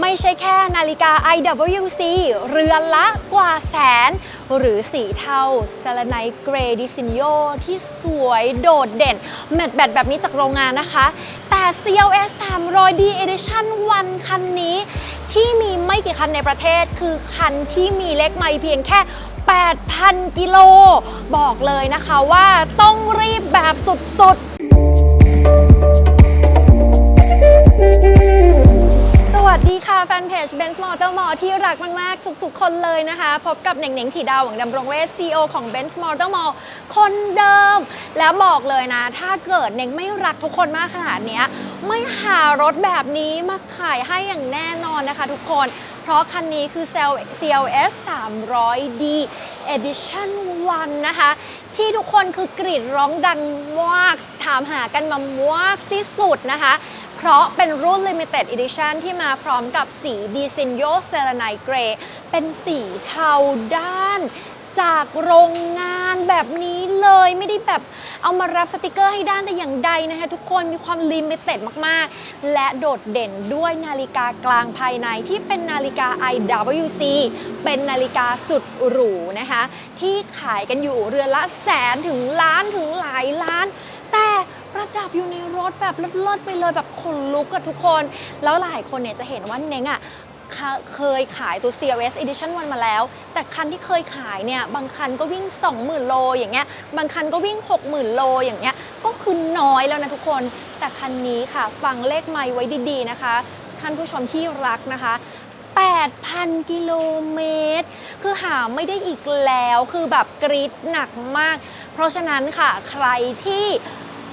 ไม่ใช่แค่นาฬิกา IWC เรือนละกว่าแสน หรือสีเทาเซเลไนเกรดิซินโยที่สวยโดดเด่น แมทแบตแบบนี้จากโรงงานนะคะ แต่ CLS 300D Edition วันคันนี้ ที่มีไม่กี่คันในประเทศ คือคันที่มีเลขไมล์เพียงแค่ 8,000 กิโล บอกเลยนะคะว่าต้องรีบแบบสุดๆ วัสดีค่ะ แฟนเพจ Benz Motor Mall ที่รักมาก ๆ ทุก ๆ คนเลยนะคะ พบกับเหน่งเน่งถีดาวหวังดำรงเวช CEO ของ Benz Motor Mall คนเดิม แล้วบอกเลยนะ ถ้าเกิดเหน่งไม่รักทุกคนมากขนาดนี้ ไม่หารถแบบนี้มาขายให้อย่างแน่นอนนะคะทุกคน เพราะคันนี้คือ CLS 300D Edition 1 นะคะ ที่ทุกคนคือกรีดร้องดังมากถามหากันมามากที่สุดนะคะ เพราะเป็นรุ่น Limited Edition ที่มาพร้อมกับสี d e c i n o s e l e n i t Grey เป็นสีเทาด้าน จากโรงงานแบบนี้เลยไม่ได้แบบเอามารับสติกเกอร์ให้ด้านแต่อย่างใดนะคะทุกคนมีความลิมิเต็ดมากๆ และโดดเด่นด้วยนาฬิกากลางภายในที่เป็นนาฬิกา IWC เป็นนาฬิกาสุดหรูนะคะ ที่ขายกันอยู่เรือนละแสนถึงล้านถึงหลายล้าน ประดับอยู่ในรถแบบเลิศๆไปเลยแบบขนลุกกับทุกคน แล้วหลายคนเนี่ยจะเห็นว่าเน้งอะเคยขายตัว CLS Edition 1 มาแล้ว แต่คันที่เคยขายเนี่ย บางคันก็วิ่ง 20,000 โลอย่างเงี้ย บางคันก็วิ่ง 60,000 โลอย่างเงี้ย ก็คือน้อยแล้วนะทุกคน แต่คันนี้ค่ะ ฟังเลขไมล์ไว้ดีๆนะคะ ท่านผู้ชมที่รักนะคะ 8,000 กิโลเมตร คือหาไม่ได้อีกแล้ว คือแบบกรีดหนักมาก เพราะฉะนั้นค่ะ ใครที่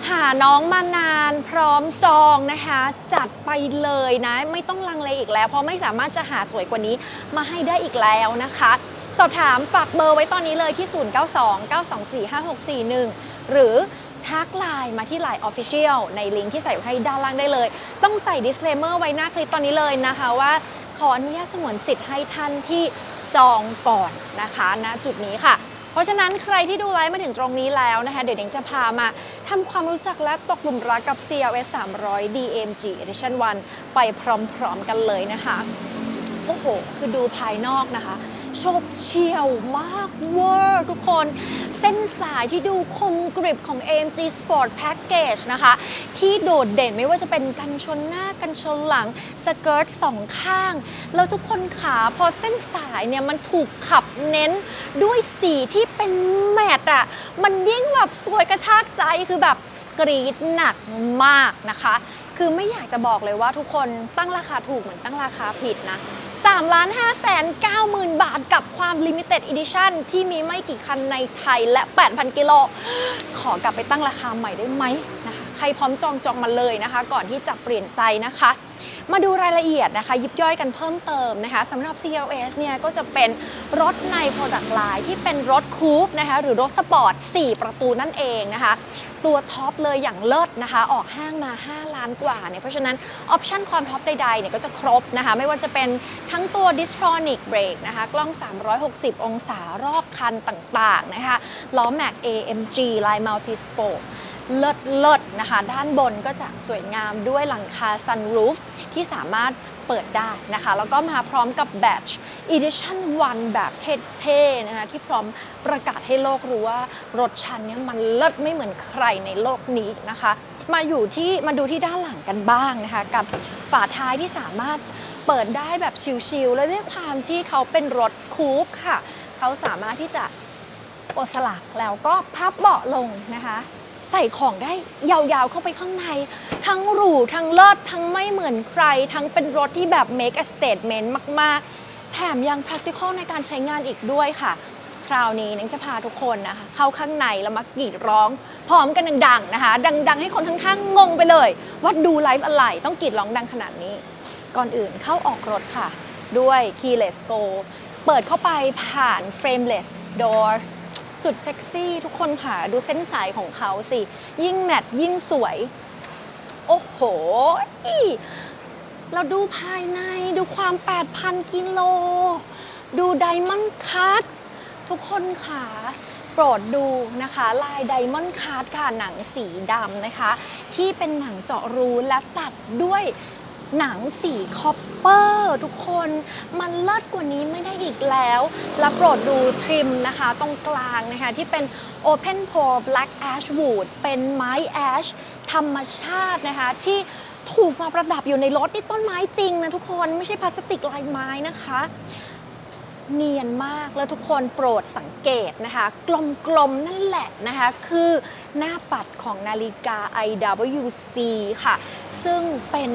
หาน้องมานานพร้อมจองนะคะ จัดไปเลยนะ ไม่ต้องลังเลอีกแล้ว เพราะไม่สามารถจะหาสวยกว่านี้มาให้ได้อีกแล้วนะคะ สอบถามฝากเบอร์ไว้ตอนนี้เลยที่ 0929245641 หรือทักไลน์มาที่ Line Official ในลิงก์ที่ใส่ไว้ให้ด้านล่างได้เลย ต้องใส่ disclaimer ไว้หน้าคลิปตอนนี้เลยนะคะว่าขออนุญาตสงวนสิทธิ์ให้ท่านที่จองก่อนนะคะณจุดนี้ค่ะ เพราะฉะนั้นใครที่ดูไลฟ์มาถึงตรงนี้แล้วนะคะเดี๋ยวเด็งจะพามาทำความรู้จักและตกหลุมรักกับ CLS 300 DMG Edition 1 ไปพร้อมๆกันเลยนะคะ โอ้โห คือดูภายนอกนะคะ โฉบเฉี่ยวมากเวอร์ทุกคน เส้นสายที่ดูคมกริบของ AMG Sport Package นะคะ ที่โดดเด่นไม่ว่าจะเป็นกันชนหน้ากันชนหลัง สเกิร์ตสองข้าง แล้วทุกคนขาพอเส้นสายเนี่ยมันถูกขับเน้นด้วยสีที่เป็นแมตต์อะ มันยิ่งแบบสวยกระชากใจคือแบบกรีดหนักมากนะคะ คือไม่อยากจะบอกเลยว่าทุกคนตั้งราคาถูกเหมือนตั้งราคาผิดนะ 3ล้าน5แสน9หมื่นบาทกับความ Limited Edition ที่มีไม่กี่คันในไทยและ 8,000 กิโล ขอกลับไปตั้งราคาใหม่ได้ไหมนะคะ ใครพร้อมจองจองมาเลยนะคะ ก่อนที่จะเปลี่ยนใจนะคะ มาดูรายละเอียดนะคะ ยิบย่อยกันเพิ่มเติมนะคะสำหรับ CLS เนี่ยก็จะเป็นรถใน Product Line ที่เป็นรถคูปนะคะหรือรถสปอร์ต 4 ประตูนั่นเองนะคะ ตัวท็อปเลยอย่างเลิศนะคะ ออกห้างมา 5 ล้านกว่าเนี่ยเพราะฉะนั้นออปชันความท็อปใดๆเนี่ยก็จะครบนะคะ ไม่ว่าจะเป็นทั้งตัว Distronic Brake นะคะ กล้อง 360 องศารอบคันต่างๆนะคะล้อแม็ก AMG ลาย Multi Spoke เลิศเลิศนะคะ ด้านบนก็จะสวยงามด้วยหลังคา sunroof ที่สามารถเปิดได้นะคะ แล้วก็มาพร้อมกับ Batch Edition 1 แบบเท่ๆนะคะที่พร้อมประกาศให้โลกรู้ว่ารถชันนี้มันเลิศไม่เหมือนใครในโลกนี้นะคะ มาอยู่ที่มาดูที่ด้านหลังกันบ้างนะคะ กับฝาท้ายที่สามารถเปิดได้แบบชิลๆและด้วยความที่เขาเป็นรถคูปค่ะ เขาสามารถที่จะปลดสลักแล้วก็พับเบาะลงนะคะ ใส่ของได้ยาวๆเข้าไปข้างใน ทั้งหรู ทั้งเลิศ ทั้งไม่เหมือนใคร ทั้งเป็นรถที่แบบ make a statement มากๆ แถมยัง practical ในการใช้งานอีกด้วยค่ะ คราวนี้นังจะพาทุกคนนะคะ เข้าข้างในแล้วมากรีดร้อง พร้อมกันดังๆนะคะ ดังๆ ให้คนข้างๆงงไปเลยว่าดูไลฟ์อะไรต้องกรีดร้องดังขนาดนี้ ก่อนอื่นเข้าออกรถค่ะ ด้วย keyless go เปิดเข้าไปผ่าน frameless door สุดเซ็กซี่ทุกคนค่ะ ดูเส้นสายของเขาสิ ยิ่งแมทยิ่งสวย โอ้โห เราดูภายในดูความ 8,000 กิโล ดูไดมอนด์คัททุกคนค่ะโปรดดูนะคะ ลายไดมอนด์คัทค่ะ หนังสีดำนะคะ ที่เป็นหนังเจาะรูและตัดด้วย หนังสีคอปเปอร์ทุกคนมันเลิศกว่านี้ไม่ได้อีกแล้ว และโปรดดูทริมนะคะ ตรงกลางนะคะที่เป็น Open Pore Black Ash Wood เป็นไม้แอชธรรมชาตินะคะ ที่ถูกมาประดับอยู่ในรถนี่ต้นไม้จริงนะทุกคนไม่ใช่พลาสติกลายไม้นะคะ เนียนมากแล้วทุกคนโปรดสังเกตนะคะ กลมๆนั่นแหละนะคะ คือหน้าปัดของนาฬิกา IWC ค่ะ ซึ่งเป็น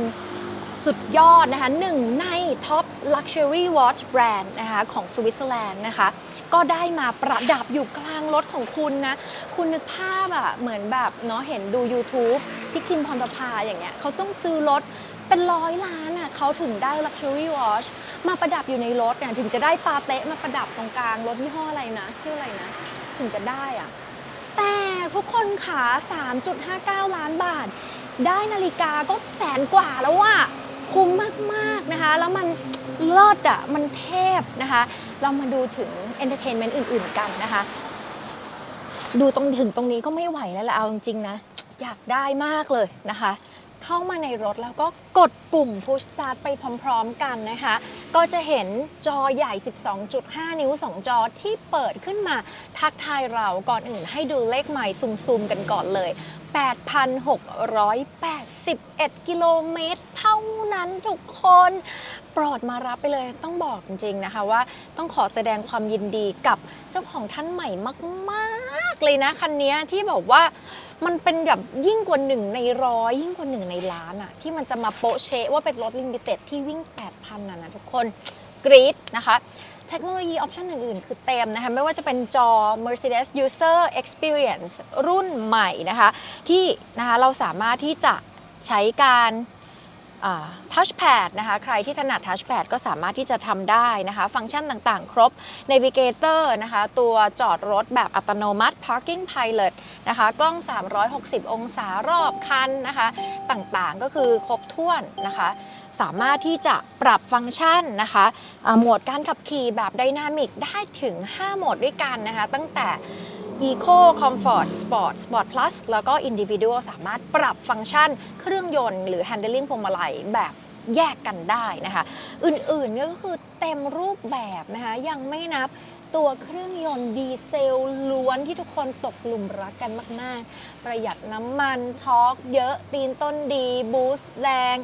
สุดยอดนะคะหนึ่งในท็อป Luxury Watch Brand นะคะของสวิตเซอร์แลนด์นะคะ ก็ได้มาประดับอยู่กลางรถของคุณนะ คุณนึกภาพอะเหมือนแบบเนาะเห็นดู YouTube พี่คิมพรประภาอย่างเงี้ยเขาต้องซื้อรถเป็นร้อยล้านอะเขาถึงได้ Luxury Watch มาประดับอยู่ในรถเนี่ยถึงจะได้ปาเต๊ะมาประดับตรงกลางรถยี่ห้ออะไรนะชื่ออะไรนะ ถึงจะได้อะแต่ทุกคนขา 3.59 ล้านบาท ได้นาฬิกาก็แสนกว่าแล้วอะ คุ้มมากๆนะคะ แล้วมันเลิศอะมันเทพนะคะ เรามาดูถึงเอนเตอร์เทนเมนต์อื่นๆกันนะคะ ดูตรงถึงตรงนี้ก็ไม่ไหวแล้วละเอาจริงๆนะ อยากได้มากเลยนะคะ เข้ามาในรถแล้วก็กดปุ่ม push start ไปพร้อม ๆ กันนะคะ ก็จะเห็นจอใหญ่ 12.5 นิ้ว 2 จอที่เปิดขึ้นมาทักทายเราก่อนอื่นให้ดูเลขใหม่ซูมๆกันก่อนเลย 8,681 กิโลเมตรเท่านั้นทุกคนโปรดมารับไปเลยต้องบอกจริงๆนะคะว่าต้องขอแสดงความยินดีกับเจ้าของท่านใหม่มากๆเลยนะคันนี้ที่บอกว่ามันเป็นแบบยิ่งกว่าหนึ่งในร้อยยิ่งกว่าหนึ่งในล้านอะที่มันจะมาโปะเชะว่าเป็นรถลิมิเต็ดที่วิ่ง 8,000น่ะนะทุกคนกรี๊ดนะคะเทคโนโลยีออปชันอื่นๆ คือเต็มนะคะ ไม่ว่าจะเป็นจอ Mercedes User Experience รุ่นใหม่นะคะ ที่นะคะเราสามารถที่จะใช้การทัชแพดนะคะ ใครที่ถนัดทัชแพดก็สามารถที่จะทำได้นะคะ ฟังก์ชันต่างๆ ครบ Navigator นะคะ ตัวจอดรถแบบอัตโนมัติ Parking Pilot นะคะ กล้อง 360 องศารอบคันนะคะ ต่างๆ ก็คือครบถ้วนนะคะ สามารถที่จะปรับฟังก์ชันนะคะโหมดการขับขี่แบบไดนามิกได้ถึง 5 โหมดด้วยกันนะคะ ตั้งแต่ Eco Comfort Sport Sport Plus แล้วก็ Individual สามารถปรับฟังก์ชันเครื่องยนต์หรือ Handling พวงมาลัยแบบแยกกันได้นะคะ อื่นๆนี่ก็คือเต็มรูปแบบนะคะ ยังไม่นับตัวเครื่องยนต์ดีเซลล้วนที่ทุกคนตกหลุมรักกันมาก ๆ ประหยัดน้ำมัน ทอร์กเยอะตีนต้นดี บูสต์แรง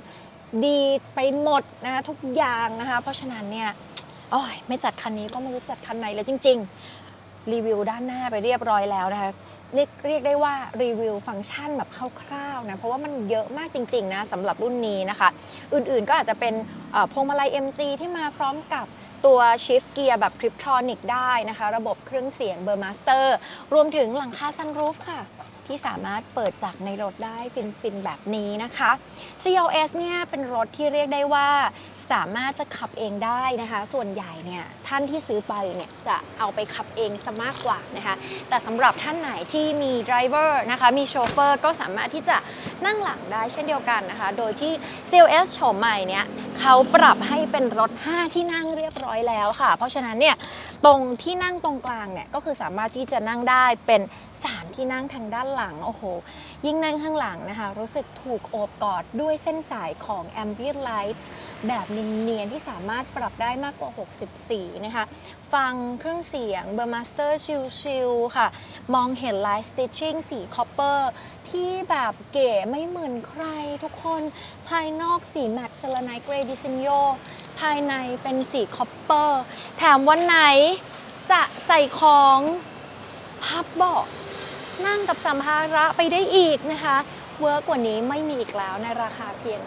ดีไปหมดนะคะทุกอย่างนะคะ เพราะฉะนั้นเนี่ยโอ้ยไม่จัดคันนี้ก็ไม่รู้จัดคันไหนแล้วจริง ๆ รีวิวด้านหน้าไปเรียบร้อยแล้วนะคะเรียกเรียกได้ว่ารีวิวฟังก์ชันแบบคร่าวๆนะเพราะว่ามันเยอะมากจริงๆนะสำหรับรุ่นนี้นะคะ อื่นๆก็อาจจะเป็นพวงมาลัย MG ที่มาพร้อมกับตัว Shift Gear แบบ Triptronic ได้นะคะ ระบบเครื่องเสียง Burmaster รวมถึงหลังคา Sunroof ค่ะ ที่สามารถเปิดจากในรถได้ฟินๆ แบบนี้นะคะ CLS เนี่ยเป็นรถที่เรียกได้ว่าสามารถจะขับเองได้นะคะ ส่วนใหญ่เนี่ยท่านที่ซื้อไปเนี่ยจะเอาไปขับเองซะมากกว่านะคะ แต่สำหรับท่านไหนที่มีดรเวอร์นะคะ มีโชเฟอร์ก็สามารถที่จะนั่งหลังได้เช่นเดียวกันนะคะ โดยที่ CLS โฉมใหม่เนี่ยเขาปรับให้เป็นรถ 5 ที่นั่งเรียบร้อยแล้วค่ะ เพราะฉะนั้นเนี่ยตรงที่นั่งตรงกลางเนี่ยก็คือสามารถที่จะนั่งได้เป็น ที่นั่งทางด้านหลัง โอ้โห ยิ่งนั่งข้างหลังนะคะ รู้สึกถูกโอบกอดด้วยเส้นสายของ Ambient Light แบบเนียนๆที่สามารถปรับได้มากกว่า60สีนะคะ ฟังเครื่องเสียง Burmaster ชิลๆค่ะ มองเห็น Light Stitching สีคอปเปอร์ที่แบบเก๋ไม่เหมือนใครทุกคน ภายนอกสีแมตต์เซลไนเกรดิซินโยภายในเป็นสีคอปเปอร์ แถมวันไหนจะใส่ของพับเบาะ นั่งกับสัมภาระไปได้อีกนะคะเวิร์กกว่านี้ไม่มีอีกแล้วในราคาเพียง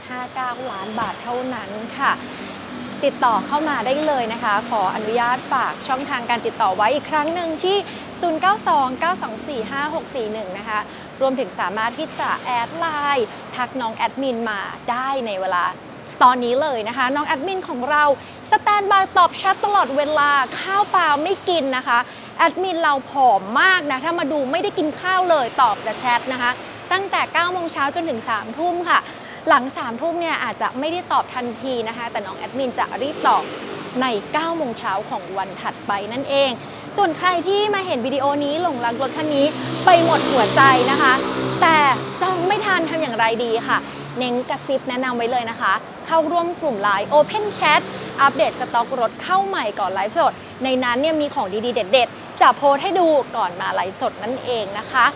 3.59 ล้านบาทเท่านั้นค่ะ ติดต่อเข้ามาได้เลยนะคะ ขออนุญาตฝากช่องทางการติดต่อไว้อีกครั้งหนึ่งที่ 0929245641 นะคะ รวมถึงสามารถที่จะแอดไลน์ทักน้องแอดมินมาได้ในเวลา ตอนนี้เลยนะคะ น้องแอดมินของเราสแตนบายตอบแชทตลอดเวลาข้าวเปล่าไม่กินนะคะแอดมินเราผอมมากนะ ถ้ามาดูไม่ได้กินข้าวเลยตอบแต่แชทนะคะ ตั้งแต่9โมงเช้าจนถึง3ทุ่มค่ะ หลัง3ทุ่มเนี่ยอาจจะไม่ได้ตอบทันทีนะคะ แต่น้องแอดมินจะรีบตอบใน9โมงเช้าของวันถัดไปนั่นเอง ส่วนใครที่มาเห็นวิดีโอนี้หลงรักรถคันนี้ไปหมดหัวใจนะคะ แต่จองไม่ทันทำอย่างไรดีค่ะ เน้งกระซิบแนะนำไว้เลยนะคะ เข้าร่วมกลุ่มไลน์ Open Chat อัปเดตสต็อกรถเข้าใหม่ก่อนไลฟ์สด ในนั้นเนี่ยมีของดีๆ เด็ดๆจะโพสให้ดูก่อนมาไลฟ์สดนั่นเองนะคะ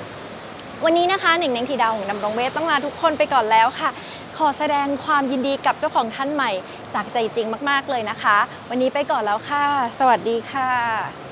วันนี้นะคะหนึ่งเน้งทีดาวของดำรงเวทต้องลาทุกคนไปก่อนแล้วค่ะ ขอแสดงความยินดีกับเจ้าของท่านใหม่ จากใจจริงมากๆเลยนะคะ วันนี้ไปก่อนแล้วค่ะ สวัสดีค่ะ